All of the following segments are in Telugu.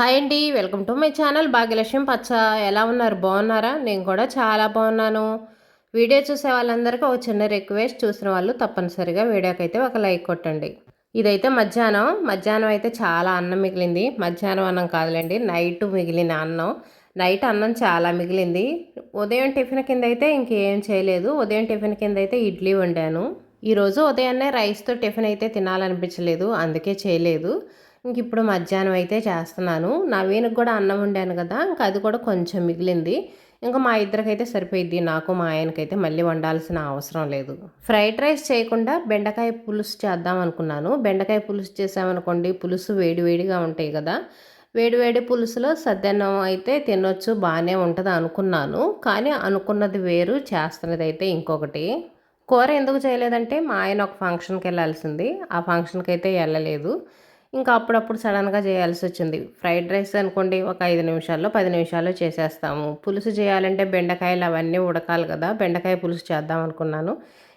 హాయ్ అండి welcome to my channel Bhagyalakshmi పచ్చ. ఎలా ఉన్నారు? బాగున్నారా? నేను కూడా చాలా బాగున్నాను. వీడియో చూసే వాళ్ళందరికీ ఒక చిన్న రిక్వెస్ట్ చూసిన వాళ్ళు తప్పనిసరిగా వీడియోకి అయితే ఒక లైక్ కొట్టండి. ఇదైతే మధ్యాహ్నం. మధ్యాహ్నం అయితే చాలా అన్నం మిగిలింది. మధ్యాహ్నం అన్నం కాదులేండి నైట్ మిగిలిన అన్నం. నైట్ అన్నం చాలా మిగిలింది. ఉదయం టిఫిన్ కింద అయితే ఇంకేం చేయలేదు. ఉదయం టిఫిన్ కింద అయితే ఇడ్లీ వండాను. ఈరోజు ఉదయాన్నే రైస్తో టిఫిన్ అయితే తినాలనిపించలేదు అందుకే చేయలేదు. ఇంక ఇప్పుడు మధ్యాహ్నం అయితే చేస్తున్నాను. నవీనకు కూడా అన్నం వండాను కదా ఇంకా అది కూడా కొంచెం మిగిలింది. ఇంకా మా ఇద్దరికైతే సరిపోయిద్ది. నాకు మా ఆయనకైతే మళ్ళీ వండాల్సిన అవసరం లేదు. ఫ్రైడ్ రైస్ చేయకుండా బెండకాయ పులుసు చేద్దాం అనుకున్నాను. బెండకాయ పులుసు చేసామనుకోండి పులుసు వేడివేడిగా ఉంటాయి కదా. వేడివేడి పులుసులో సద్దన్నం అయితే తినొచ్చు బాగానే ఉంటుంది అనుకున్నాను. కానీ అనుకున్నది వేరు చేస్తున్నది అయితే ఇంకొకటి. కూర ఎందుకు చేయలేదంటే మా ఆయన ఒక ఫంక్షన్కి వెళ్ళాల్సింది. ఆ ఫంక్షన్కి అయితే వెళ్ళలేదు. ఇంకా అప్పుడప్పుడు సడన్గా చేయాల్సి వచ్చింది. ఫ్రైడ్ రైస్ అనుకోండి ఒక ఐదు నిమిషాల్లో పది నిమిషాల్లో చేసేస్తాము. పులుసు చేయాలంటే బెండకాయలు అవన్నీ ఉడకాలి కదా బెండకాయ పులుసు చేద్దాం అనుకున్నాను.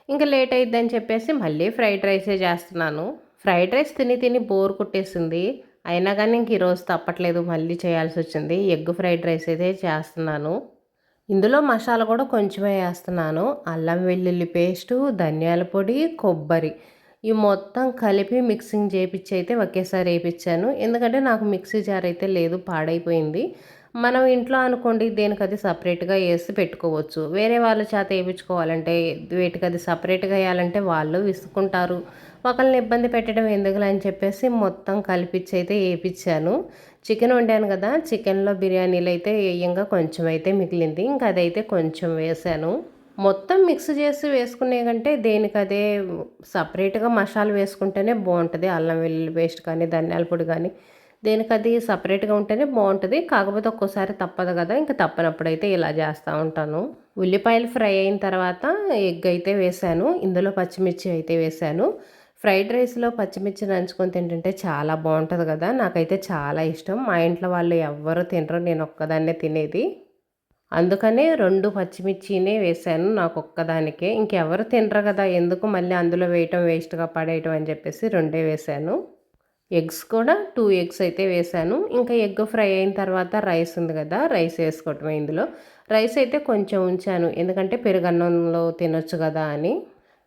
ఇంకా లేట్ అయిద్దని చెప్పేసి మళ్ళీ ఫ్రైడ్ రైసే చేస్తున్నాను. ఫ్రైడ్ రైస్ తిని తిని బోర్ కుట్టేసింది. అయినా కానీ ఇంక ఈరోజు తప్పట్లేదు మళ్ళీ చేయాల్సి వచ్చింది. ఎగ్ ఫ్రైడ్ రైస్ అయితే చేస్తున్నాను. ఇందులో మసాలా కూడా కొంచెమే వేస్తున్నాను. అల్లం వెల్లుల్లి పేస్టు ధనియాల పొడి కొబ్బరి. ఈ మొత్తం కలిపి మిక్సింగ్ చేయించి అయితే ఒకేసారి వేయించాను ఎందుకంటే నాకు మిక్సీ జార్ అయితే లేదు పాడైపోయింది. మనం ఇంట్లో అనుకోండి దేనికి అది సపరేట్గా వేసి పెట్టుకోవచ్చు. వేరే వాళ్ళ చేత వేయించుకోవాలంటే వేటికది అది సపరేట్గా వేయాలంటే వాళ్ళు విసుకుంటారు ఒకరిని ఇబ్బంది పెట్టడం ఎందుకులే అని చెప్పేసి మొత్తం కలిపించి అయితే వేయించాను చికెన్ వండాను కదా చికెన్లో బిర్యానీలు అయితే వేయంగా కొంచెం అయితే మిగిలింది. ఇంకా అదైతే కొంచెం వేసాను. మొత్తం మిక్స్ చేసి వేసుకునే కంటే దేనికి అదే సపరేట్గా మసాలా వేసుకుంటేనే బాగుంటుంది. అల్లం వెల్లుల్లి పేస్ట్ కానీ ధనియాల పొడి కానీ దేనికి అది సపరేట్గా ఉంటేనే బాగుంటుంది. కాకపోతే ఒక్కోసారి తప్పదు కదా. ఇంకా తప్పనప్పుడైతే ఇలా చేస్తూ ఉంటాను. ఉల్లిపాయలు ఫ్రై అయిన తర్వాత ఎగ్ అయితే వేసాను. ఇందులో పచ్చిమిర్చి అయితే వేసాను. ఫ్రైడ్ రైస్లో పచ్చిమిర్చి నంచుకొని తింటుంటే చాలా బాగుంటుంది కదా. నాకైతే చాలా ఇష్టం. మా ఇంట్లో వాళ్ళు ఎవ్వరు తినరు. నేను ఒక్కదాన్నే తినేది. అందుకనే రెండు పచ్చిమిర్చినే వేసాను నాకు ఒక్కదానికే ఇంకెవరు తినరు కదా ఎందుకు మళ్ళీ అందులో వేయటం వేస్ట్గా పడేయటం అని చెప్పేసి రెండే వేసాను ఎగ్స్ కూడా టూ ఎగ్స్ అయితే వేసాను ఇంకా ఎగ్ ఫ్రై అయిన తర్వాత రైస్ ఉంది కదా రైస్ వేసుకోవటమే ఇందులో. రైస్ అయితే కొంచెం ఉంచాను ఎందుకంటే పెరుగన్నంలో తినొచ్చు కదా అని.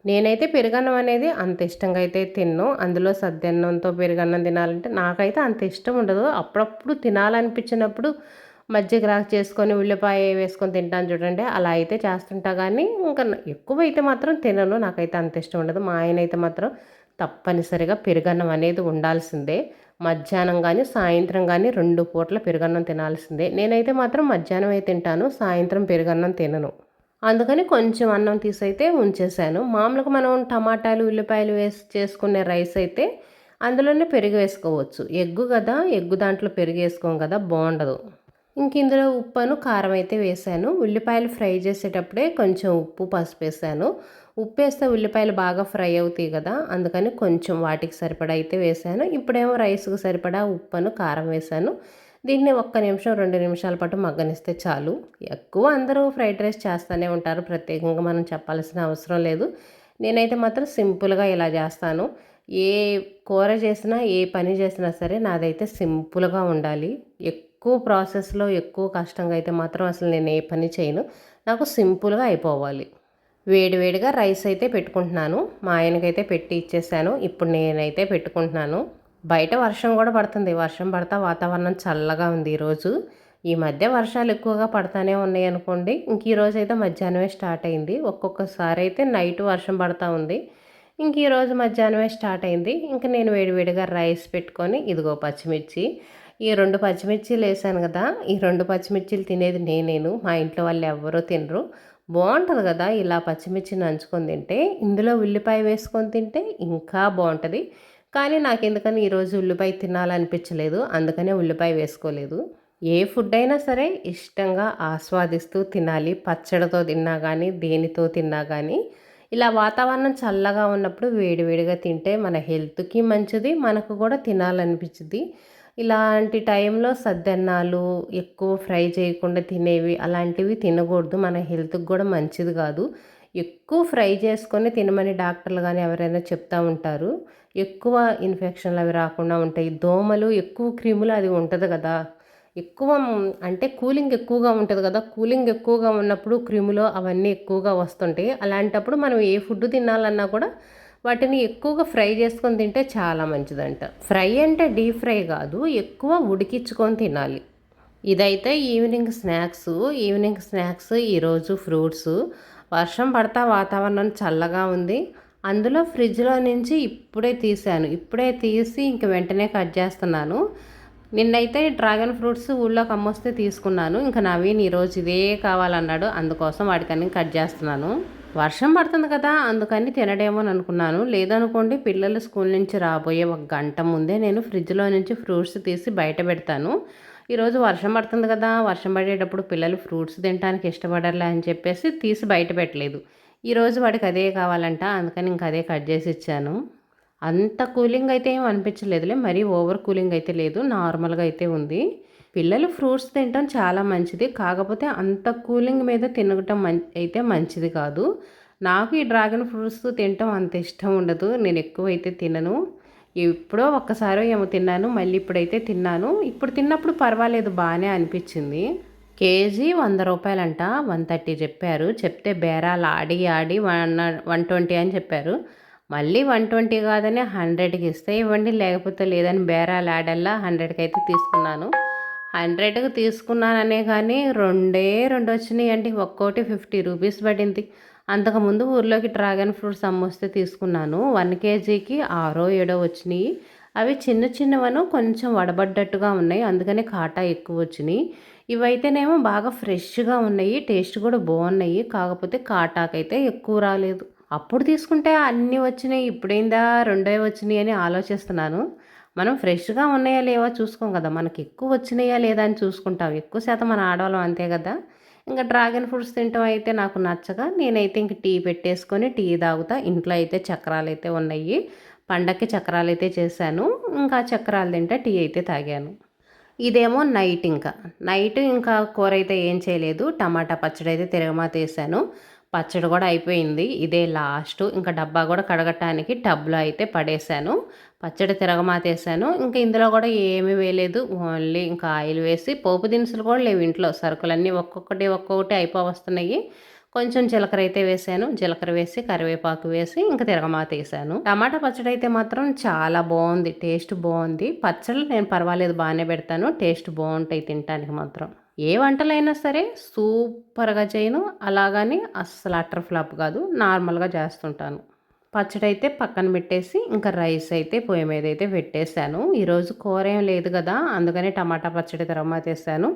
నేనైతే పెరుగన్నం అనేది అంత ఇష్టంగా అయితే తిన్ను. అందులో సద్దన్నంతో పెరుగన్నం తినాలంటే నాకైతే అంత ఇష్టం ఉండదు. అప్పుడప్పుడు తినాలనిపించినప్పుడు మజ్జిగ రాక్ చేసుకొని ఉల్లిపాయ వేసుకొని తింటాను చూడండి. అలా అయితే చేస్తుంటా కానీ ఇంకా ఎక్కువ అయితే మాత్రం తినను. నాకైతే అంత ఇష్టం ఉండదు. మా ఆయన అయితే మాత్రం తప్పనిసరిగా పెరుగన్నం అనేది ఉండాల్సిందే. మధ్యాహ్నం కానీ సాయంత్రం కానీ రెండు పూట్ల పెరుగన్నం తినాల్సిందే. నేనైతే మాత్రం మధ్యాహ్నం అయితే తింటాను సాయంత్రం పెరుగన్నం తినను. అందుకని కొంచెం అన్నం తీసైతే ఉంచేసాను మామూలుగా మనం టమాటాలు ఉల్లిపాయలు వేసి చేసుకునే రైస్ అయితే అందులోనే పెరుగు వేసుకోవచ్చు. ఎగ్గు కదా ఎగ్గు దాంట్లో పెరుగు వేసుకోం కదా బాగుండదు. ఇంక ఇందులో ఉప్పును కారం అయితే వేసాను. ఉల్లిపాయలు ఫ్రై చేసేటప్పుడే కొంచెం ఉప్పు పసుపు వేసాను. ఉప్పు వేస్తే ఉల్లిపాయలు బాగా ఫ్రై అవుతాయి కదా అందుకని కొంచెం వాటికి సరిపడా అయితే వేసాను. ఇప్పుడేమో రైస్కు సరిపడా ఉప్పును కారం వేసాను. దీన్ని ఒక్క నిమిషం రెండు నిమిషాల పాటు మగ్గనిస్తే చాలు. ఎక్కువ అందరూ ఫ్రైడ్ రైస్ చేస్తూనే ఉంటారు. ప్రత్యేకంగా మనం చెప్పాల్సిన అవసరం లేదు. నేనైతే మాత్రం సింపుల్గా ఇలా చేస్తాను. ఏ కూర చేసినా ఏ పని చేసినా సరే నాదైతే సింపుల్గా ఉండాలి. ఎక్కువ ప్రాసెస్లో ఎక్కువ కష్టంగా అయితే మాత్రం అసలు నేను ఏ పని చేయను. నాకు సింపుల్గా అయిపోవాలి. వేడివేడిగా రైస్ అయితే పెట్టుకుంటున్నాను. మా ఆయనకైతే పెట్టి ఇచ్చేసాను. ఇప్పుడు నేనైతే పెట్టుకుంటున్నాను. బయట వర్షం కూడా పడుతుంది. వర్షం పడతా వాతావరణం చల్లగా ఉంది ఈరోజు. ఈ మధ్య వర్షాలు ఎక్కువగా పడతానే ఉన్నాయి అనుకోండి. ఇంక ఈరోజు అయితే మధ్యాహ్నమే స్టార్ట్ అయింది. ఒక్కొక్కసారి అయితే నైట్ వర్షం పడతా ఉంది. ఇంక ఈరోజు మధ్యాహ్నమే స్టార్ట్ అయింది. ఇంక నేను వేడివేడిగా రైస్ పెట్టుకొని ఇదిగో పచ్చిమిర్చి. ఈ రెండు పచ్చిమిర్చీలు వేసాను కదా ఈ రెండు పచ్చిమిర్చీలు తినేది నేనేను మా ఇంట్లో వాళ్ళు ఎవ్వరూ తినరు. బాగుంటుంది కదా ఇలా పచ్చిమిర్చి నంచుకొని తింటే ఇందులో ఉల్లిపాయ వేసుకొని తింటే ఇంకా బాగుంటుంది. కానీ నాకు ఎందుకని ఈరోజు ఉల్లిపాయ తినాలనిపించలేదు అందుకనే ఉల్లిపాయ వేసుకోలేదు. ఏ ఫుడ్ అయినా సరే ఇష్టంగా ఆస్వాదిస్తూ తినాలి పచ్చడితో తిన్నా కానీ దేనితో తిన్నా కానీ ఇలా వాతావరణం చల్లగా ఉన్నప్పుడు వేడివేడిగా తింటే మన హెల్త్కి మంచిది మనకు కూడా తినాలనిపించింది ఇలాంటి టైంలో సద్దన్నాలు ఎక్కువ ఫ్రై చేయకుండా తినేవి అలాంటివి తినకూడదు. మన హెల్త్కి కూడా మంచిది కాదు. ఎక్కువ ఫ్రై చేసుకొని తినమని డాక్టర్లు కానీ ఎవరైనా చెప్తూ ఉంటారు. ఎక్కువ ఇన్ఫెక్షన్లు అవి రాకుండా ఉంటాయి. దోమలు ఎక్కువ క్రిములు అది ఉంటుంది కదా. ఎక్కువ అంటే కూలింగ్ ఎక్కువగా ఉంటుంది కదా. కూలింగ్ ఎక్కువగా ఉన్నప్పుడు క్రిములు అవన్నీ ఎక్కువగా వస్తుంటాయి. అలాంటప్పుడు మనం ఏ ఫుడ్ తినాలన్నా కూడా వాటిని ఎక్కువగా ఫ్రై చేసుకొని తింటే చాలా మంచిదంట. ఫ్రై అంటే డీప్ ఫ్రై కాదు ఎక్కువ ఉడికించుకొని తినాలి. ఇదైతే ఈవినింగ్ స్నాక్స్ ఈవినింగ్ స్నాక్స్ ఈరోజు ఫ్రూట్స్. వర్షం పడతా వాతావరణం చల్లగా ఉంది. అందులో ఫ్రిడ్జ్లో నుంచి ఇప్పుడే తీసాను. ఇప్పుడే తీసి ఇంక వెంటనే కట్ చేస్తున్నాను. నిన్నైతే డ్రాగన్ ఫ్రూట్స్ ఊళ్ళోకి అమ్మొస్తే తీసుకున్నాను. ఇంకా నవీన్ ఈరోజు ఇదే కావాలన్నాడు. అందుకోసం వాడికన్నీ కట్ చేస్తున్నాను. వర్షం పడుతుంది కదా అందుకని తినడేమో అని అనుకున్నాను. లేదనుకోండి పిల్లలు స్కూల్ నుంచి రాబోయే ఒక గంట ముందే నేను ఫ్రిడ్జ్లో నుంచి ఫ్రూట్స్ తీసి బయట పెడతాను. ఈరోజు వర్షం పడుతుంది కదా వర్షం పడేటప్పుడు పిల్లలు ఫ్రూట్స్ తినడానికి ఇష్టపడర్లే అని చెప్పేసి తీసి బయట పెట్టలేదు. ఈరోజు వాడికి అదే కావాలంట అందుకని ఇంక అదే కట్ చేసి ఇచ్చాను. అంత కూలింగ్ అయితే ఏం అనిపించలేదులే. మరీ ఓవర్ కూలింగ్ అయితే లేదు. నార్మల్గా అయితే ఉంది. పిల్లలు ఫ్రూట్స్ తినటం చాలా మంచిది. కాకపోతే అంత కూలింగ్ మీద తినటం మం అయితే మంచిది కాదు. నాకు ఈ డ్రాగన్ ఫ్రూట్స్ తినటం అంత ఇష్టం ఉండదు. నేను ఎక్కువ అయితే తినను. ఎప్పుడో ఒక్కసారో ఏమో తిన్నాను. మళ్ళీ ఇప్పుడైతే తిన్నాను. ఇప్పుడు తిన్నప్పుడు పర్వాలేదు. బాగానే అనిపించింది. కేజీ వంద రూపాయలంట. వన్ థర్టీ చెప్పారు. చెప్తే బేరాలు ఆడి ఆడి వన్ వన్ ట్వంటీ అని చెప్పారు. మళ్ళీ వన్ ట్వంటీ కాదని హండ్రెడ్కి ఇస్తే ఇవ్వండి లేకపోతే లేదని బేరాలు ఆడల్లా హండ్రెడ్కి అయితే తీసుకున్నాను. హండ్రెడ్కి తీసుకున్నాననే కానీ రెండే రెండు వచ్చినాయి అండి ఒక్కోటి ఫిఫ్టీ రూపీస్ పడింది. అంతకుముందు ఊర్లోకి డ్రాగన్ ఫ్రూట్స్ అమ్మొస్తే తీసుకున్నాను వన్ కేజీకి ఆరో ఏడో వచ్చినాయి. అవి చిన్న చిన్నవను కొంచెం వడబడ్డట్టుగా ఉన్నాయి అందుకనే కాటా ఎక్కువ వచ్చినాయి. ఇవైతేనేమో బాగా ఫ్రెష్గా ఉన్నాయి టేస్ట్ కూడా బాగున్నాయి కాకపోతే కాటాకైతే ఎక్కువ రాలేదు. అప్పుడు తీసుకుంటే అన్నీ వచ్చినాయి ఇప్పుడేందా రెండే వచ్చినాయి అని ఆలోచిస్తున్నాను. మనం ఫ్రెష్గా ఉన్నాయా లేవా చూసుకోం కదా. మనకి ఎక్కువ వచ్చినాయా లేదా అని చూసుకుంటాం. ఎక్కువ శాతం మన ఆడవాళ్ళం అంతే కదా. ఇంకా డ్రాగన్ ఫ్రూట్స్ తింటాం అయితే నాకు నచ్చగా నేనైతే ఇంక టీ పెట్టేసుకొని టీ తాగుతా. ఇంట్లో అయితే చక్రాలు అయితే ఉన్నాయి. పండక్కి చక్రాలు అయితే చేశాను. ఇంకా చక్రాలు తింటే టీ అయితే తాగాను. ఇదేమో నైట్ ఇంకా. నైట్ ఇంకా కూర అయితే ఏం చేయలేదు. టమాటా పచ్చడి అయితే తిరగమాత వేసాను. పచ్చడి కూడా అయిపోయింది. ఇదే లాస్ట్. ఇంకా డబ్బా కూడా కడగటానికి టబ్లో అయితే పడేశాను. పచ్చడి తిరగమాతేసాను ఇంకా ఇందులో కూడా ఏమీ వేయలేదు. ఓన్లీ ఇంకా ఆయిల్ వేసి పోపు దినుసులు కూడా లేవు ఇంట్లో. సరుకులన్నీ ఒక్కొక్కటి ఒక్కొక్కటి అయిపోవస్తున్నాయి. కొంచెం జీలకర్ర అయితే వేసాను. జీలకర్ర వేసి కరివేపాకు వేసి ఇంకా తిరగమాత వేసాను టమాటా పచ్చడి అయితే మాత్రం చాలా బాగుంది. టేస్ట్ బాగుంది. పచ్చళ్ళు నేను పర్వాలేదు బాగానే పెడతాను. టేస్ట్ బాగుంటాయి తినడానికి మాత్రం. ఏ వంటలైనా సరే సూపర్గా చేయను. అలాగని అస్సలు అటర్ ఫ్లాప్ కాదు. నార్మల్గా చేస్తుంటాను. పచ్చడి అయితే పక్కన పెట్టేసి ఇంకా రైస్ అయితే పొయ్యి మీద అయితే పెట్టేశాను. ఈరోజు కూర ఏం లేదు కదా అందుకని టమాటా పచ్చడి తిరగమాతేసాను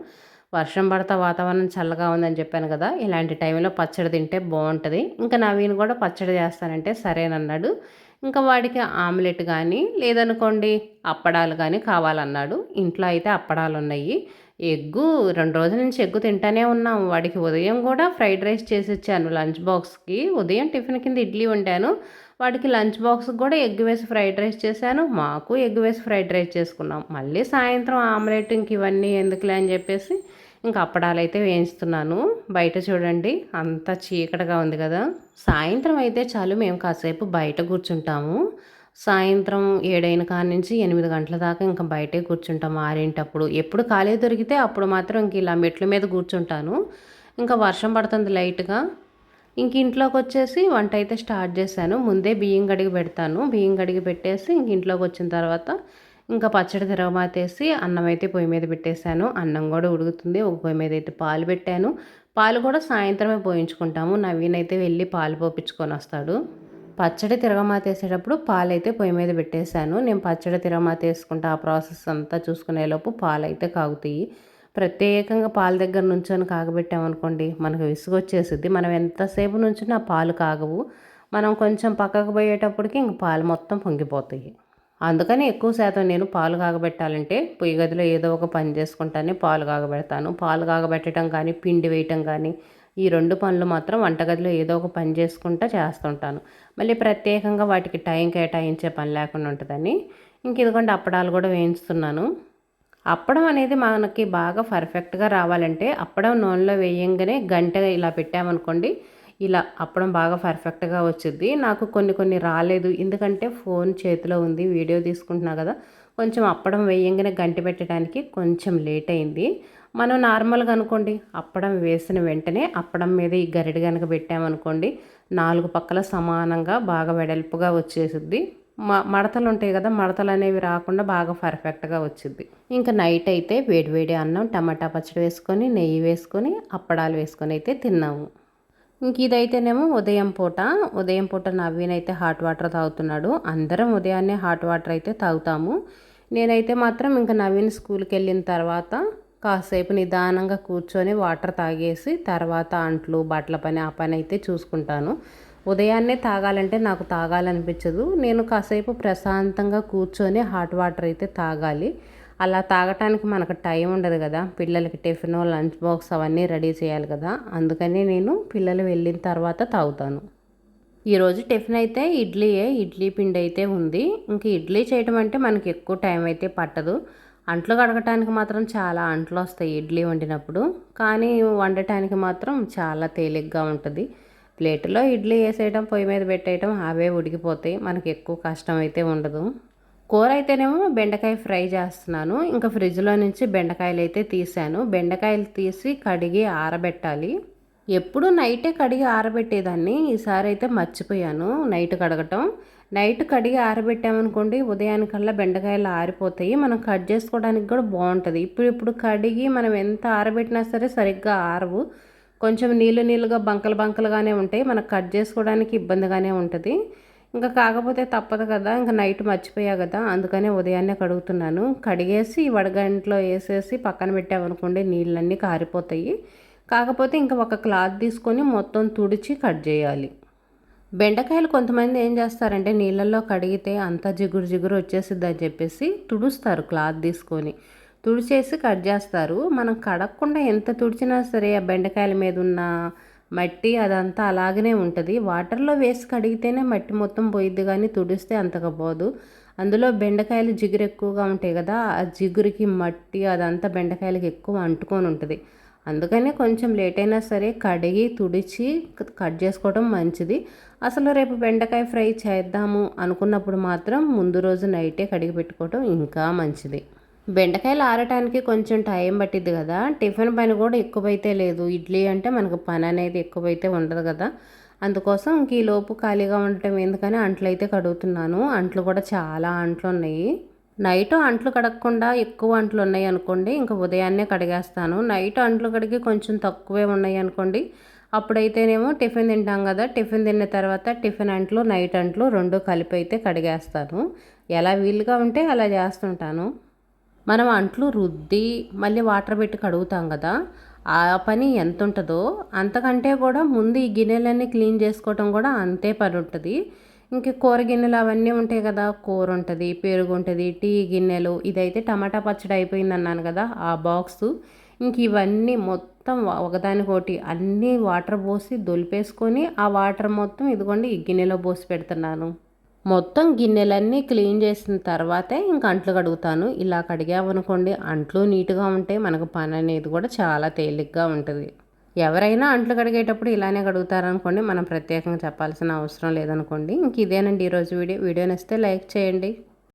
వర్షం పడతా వాతావరణం చల్లగా ఉందని చెప్పాను కదా ఇలాంటి టైంలో పచ్చడి తింటే బాగుంటుంది. ఇంకా నవీన్ కూడా పచ్చడి చేస్తానంటే సరేనన్నాడు. ఇంకా వాడికి ఆమ్లెట్ కానీ లేదనుకోండి అప్పడాలు కానీ కావాలన్నాడు. ఇంట్లో అయితే అప్పడాలు ఉన్నాయి ఎగ్గు రెండు రోజుల నుంచి ఎగ్గు తింటానే ఉన్నాం. వాడికి ఉదయం కూడా ఫ్రైడ్ రైస్ చేసి ఇచ్చాను లంచ్ బాక్స్కి. ఉదయం టిఫిన్ కింద ఇడ్లీ వండాను. వాడికి లంచ్ బాక్స్కి కూడా ఎగ్ వేసి ఫ్రైడ్ రైస్ చేశాను. మాకు ఎగ్ వేసి ఫ్రైడ్ రైస్ చేసుకున్నాం. మళ్ళీ సాయంత్రం ఆమ్లెట్ ఇంక ఇవన్నీ ఎందుకులే అని చెప్పేసి ఇంకా అప్పడాలు అయితే వేయించుతున్నాను. బయట చూడండి అంత చీకటిగా ఉంది కదా. సాయంత్రం అయితే చాలు మేము కాసేపు బయట కూర్చుంటాము. సాయంత్రం ఏడైన కాడ నుంచి ఎనిమిది గంటల దాకా ఇంకా బయటే కూర్చుంటాం. ఆరింటప్పుడు ఎప్పుడు ఖాళీ దొరికితే అప్పుడు మాత్రం ఇంక ఇలా మెట్ల మీద కూర్చుంటాను. ఇంకా వర్షం పడుతుంది లైట్గా. ఇంక ఇంట్లోకి వచ్చేసి వంట అయితే స్టార్ట్ చేశాను. ముందే బియ్యం గడిగి పెడతాను. బియ్యం గడిగి పెట్టేసి ఇంక ఇంట్లోకి వచ్చిన తర్వాత ఇంకా పచ్చడి తిరగమాతేసి అన్నం అయితే పొయ్యి మీద పెట్టేశాను. అన్నం కూడా ఉడుకుతుంది. ఒక పొయ్యి మీద అయితే పాలు పెట్టాను. పాలు కూడా సాయంత్రమే పోయించుకుంటాము. నవీన్ అయితే వెళ్ళి పాలు పోపించుకొని వస్తాడు. పచ్చడి తిరగమాతేసేటప్పుడు పాలు అయితే పొయ్యి మీద పెట్టేశాను. నేను పచ్చడి తిరగమాత వేసుకుంటే ఆ ప్రాసెస్ అంతా చూసుకునేలోపు పాలు అయితే కాగుతాయి. ప్రత్యేకంగా పాల దగ్గర నుంచొని కాగబెట్టామనుకోండి మనకు విసుగొచ్చేసిద్ది. మనం ఎంతసేపు నుంచున్నా పాలు కాగవు. మనం కొంచెం పక్కకు పోయేటప్పటికి ఇంక పాలు మొత్తం పొంగిపోతాయి. అందుకని ఎక్కువ శాతం నేను పాలు కాగబెట్టాలంటే పొయ్యి గదిలో ఏదో ఒక పని చేసుకుంటానే పాలు కాగబెడతాను. పాలు కాగబెట్టడం కానీ పిండి వేయటం కానీ ఈ రెండు పనులు మాత్రం వంటగదిలో ఏదో ఒక పని చేసుకుంటా చేస్తుంటాను. మళ్ళీ ప్రత్యేకంగా వాటికి టైం కేటాయించే పని లేకుండా ఉంటుందని. ఇంక ఇదిగోండి అప్పడాలు కూడా వేయించుతున్నాను. అప్పడం అనేది మనకి బాగా పర్ఫెక్ట్గా రావాలంటే అప్పడం నూనెలో వేయంగానే గంట ఇలా పెట్టామనుకోండి ఇలా అప్పడం బాగా పర్ఫెక్ట్గా వచ్చింది నాకు కొన్ని కొన్ని రాలేదు ఎందుకంటే ఫోన్ చేతిలో ఉంది వీడియో తీసుకుంటున్నా కదా. కొంచెం అప్పడం వేయంగానే గంటి పెట్టడానికి కొంచెం లేట్ అయింది. మనం నార్మల్గా అనుకోండి అప్పడం వేసిన వెంటనే అప్పడం మీద ఈ గరిడ కనుక పెట్టామనుకోండి నాలుగు పక్కల సమానంగా బాగా వెడల్పుగా వచ్చేసిద్ది. మడతలు ఉంటాయి కదా మడతలు అనేవి రాకుండా బాగా పర్ఫెక్ట్గా వచ్చింది ఇంకా నైట్ అయితే వేడివేడి అన్నం టమాటా పచ్చడి వేసుకొని నెయ్యి వేసుకొని అప్పడాలు వేసుకొని అయితే తిన్నాము. ఇంక ఇదైతేనేమో ఉదయం పూట ఉదయం పూట నవీన్ అయితే హాట్ వాటర్ తాగుతున్నాడు. అందరం ఉదయాన్నే హాట్ వాటర్ అయితే తాగుతాము. నేనైతే మాత్రం ఇంకా నవీన్ స్కూల్కి వెళ్ళిన తర్వాత కాసేపు నిదానంగా కూర్చొని వాటర్ తాగేసి తర్వాత అంట్లు బట్టల పని ఆ పని అయితే చూసుకుంటాను. ఉదయాన్నే తాగాలంటే నాకు తాగాలనిపించదు. నేను కాసేపు ప్రశాంతంగా కూర్చొని హాట్ వాటర్ అయితే తాగాలి. అలా తాగటానికి మనకు టైం ఉండదు కదా. పిల్లలకి టిఫిన్ లంచ్ బాక్స్ అవన్నీ రెడీ చేయాలి కదా. అందుకని నేను పిల్లలు వెళ్ళిన తర్వాత తాగుతాను. ఈరోజు టిఫిన్ అయితే ఇడ్లీయే. ఇడ్లీ పిండి అయితే ఉంది. ఇంక ఇడ్లీ చేయడం అంటే మనకి ఎక్కువ టైం అయితే పట్టదు. అంట్లు కడగటానికి మాత్రం చాలా అంట్లు వస్తాయి ఇడ్లీ వండినప్పుడు. కానీ వండటానికి మాత్రం చాలా తేలిగ్గా ఉంటుంది. ప్లేటులో ఇడ్లీ వేసేయటం పొయ్యి మీద పెట్టేయటం అవే ఉడికిపోతాయి. మనకి ఎక్కువ కష్టం అయితే ఉండదు. కూర అయితేనేమో బెండకాయ ఫ్రై చేస్తున్నాను. ఇంకా ఫ్రిడ్జ్లో నుంచి బెండకాయలు అయితే తీసాను. బెండకాయలు తీసి కడిగి ఆరబెట్టాలి. ఎప్పుడు నైటే కడిగి ఆరబెట్టేదాన్ని. ఈసారి అయితే మర్చిపోయాను నైట్ కడగటం. నైట్ కడిగి ఆరబెట్టామనుకోండి ఉదయానికల్లా బెండకాయలు ఆరిపోతాయి. మనం కట్ చేసుకోవడానికి కూడా బాగుంటుంది. ఇప్పుడు ఇప్పుడు కడిగి మనం ఎంత ఆరబెట్టినా సరే సరిగ్గా ఆరవు. కొంచెం నీళ్ళు నీళ్ళుగా బంకలు బంకలుగానే ఉంటాయి. మనకు కట్ చేసుకోవడానికి ఇబ్బందిగానే ఉంటుంది. ఇంకా కాకపోతే తప్పదు కదా ఇంకా నైట్ మర్చిపోయా కదా అందుకనే ఉదయాన్నే కడుగుతున్నాను. కడిగేసి వడగంట్లో వేసేసి పక్కన పెట్టామనుకోండి నీళ్ళన్నీ కారిపోతాయి. కాకపోతే ఇంకా ఒక క్లాత్ తీసుకొని మొత్తం తుడిచి కట్ చేయాలి. బెండకాయలు కొంతమంది ఏం చేస్తారంటే నీళ్ళల్లో కడిగితే అంతా జిగురు జిగురు వచ్చేసిద్ది అని చెప్పేసి తుడుస్తారు క్లాత్ తీసుకొని. తుడిచేసి కట్ చేస్తారు. మనం కడగకుండా ఎంత తుడిచినా సరే ఆ బెండకాయల మీద ఉన్న మట్టి అదంతా అలాగనే ఉంటుంది. వాటర్లో వేసి కడిగితేనే మట్టి మొత్తం పోయిద్ది కానీ తుడిస్తే అంతగా పోదు. అందులో బెండకాయలు జిగురు ఎక్కువగా ఉంటాయి కదా ఆ జిగురికి మట్టి అదంతా బెండకాయలకి ఎక్కువ అంటుకొని ఉంటుంది. అందుకనే కొంచెం లేట్ అయినా సరే కడిగి తుడిచి కట్ చేసుకోవడం మంచిది. అసలు రేపు బెండకాయ ఫ్రై చేద్దాము అనుకున్నప్పుడు మాత్రం ముందు రోజు నైటే కడిగి పెట్టుకోవడం ఇంకా మంచిది. బెండకాయలు ఆరటానికి కొంచెం టైం పట్టిద్ది కదా. టిఫిన్ పని కూడా ఎక్కువైతే లేదు. ఇడ్లీ అంటే మనకు పని అనేది ఎక్కువైతే ఉండదు కదా. అందుకోసం ఇంక ఈ లోపు ఖాళీగా ఉండటం ఎందుకని అంట్లు అయితే కడుగుతున్నాను. అంట్లు కూడా చాలా అంట్లు ఉన్నాయి. నైట్ అంట్లు కడగకుండా ఎక్కువ అంట్లు ఉన్నాయి అనుకోండి ఇంకా ఉదయాన్నే కడిగేస్తాను. నైట్ అంట్లు కడిగి కొంచెం తక్కువే ఉన్నాయి అనుకోండి అప్పుడైతేనేమో టిఫిన్ తింటాం కదా టిఫిన్ తిన్న తర్వాత టిఫిన్ అంట్లు నైట్ అంట్లు రెండు కలిపి అయితే కడిగేస్తాను. ఎలా వీలుగా ఉంటే అలా చేస్తుంటాను. మనం అంట్లు రుద్ది మళ్ళీ వాటర్ పెట్టి కడుగుతాం కదా ఆ పని ఎంత ఉంటుందో అంతకంటే కూడా ముందు ఈ గిన్నెలన్నీ క్లీన్ చేసుకోవటం కూడా అంతే పని ఉంటుంది. ఇంక కూర గిన్నెలు అవన్నీ ఉంటాయి కదా కూర ఉంటుంది పెరుగు ఉంటుంది టీ గిన్నెలు ఇదైతే టమాటా పచ్చడి అయిపోయింది అన్నాను కదా ఆ బాక్సు. ఇంక ఇవన్నీ మొత్తం ఒకదానికోటి అన్నీ వాటర్ పోసి దొలిపేసుకొని ఆ వాటర్ మొత్తం ఇదిగోండి ఈ గిన్నెలో పోసి పెడుతున్నాను. మొత్తం గిన్నెలన్నీ క్లీన్ చేసిన తర్వాతే ఇంక అంట్లు కడుగుతాను. ఇలా కడిగామనుకోండి అంట్లు నీట్గా ఉంటే మనకు పని అనేది కూడా చాలా తేలిగ్గా ఉంటుంది. ఎవరైనా అంట్లు కడిగేటప్పుడు ఇలానే కడుగుతారనుకోండి మనం ప్రత్యేకంగా చెప్పాల్సిన అవసరం లేదనుకోండి. ఇంక ఇదేనండి ఈరోజు వీడియో. వీడియో నచ్చితే లైక్ చేయండి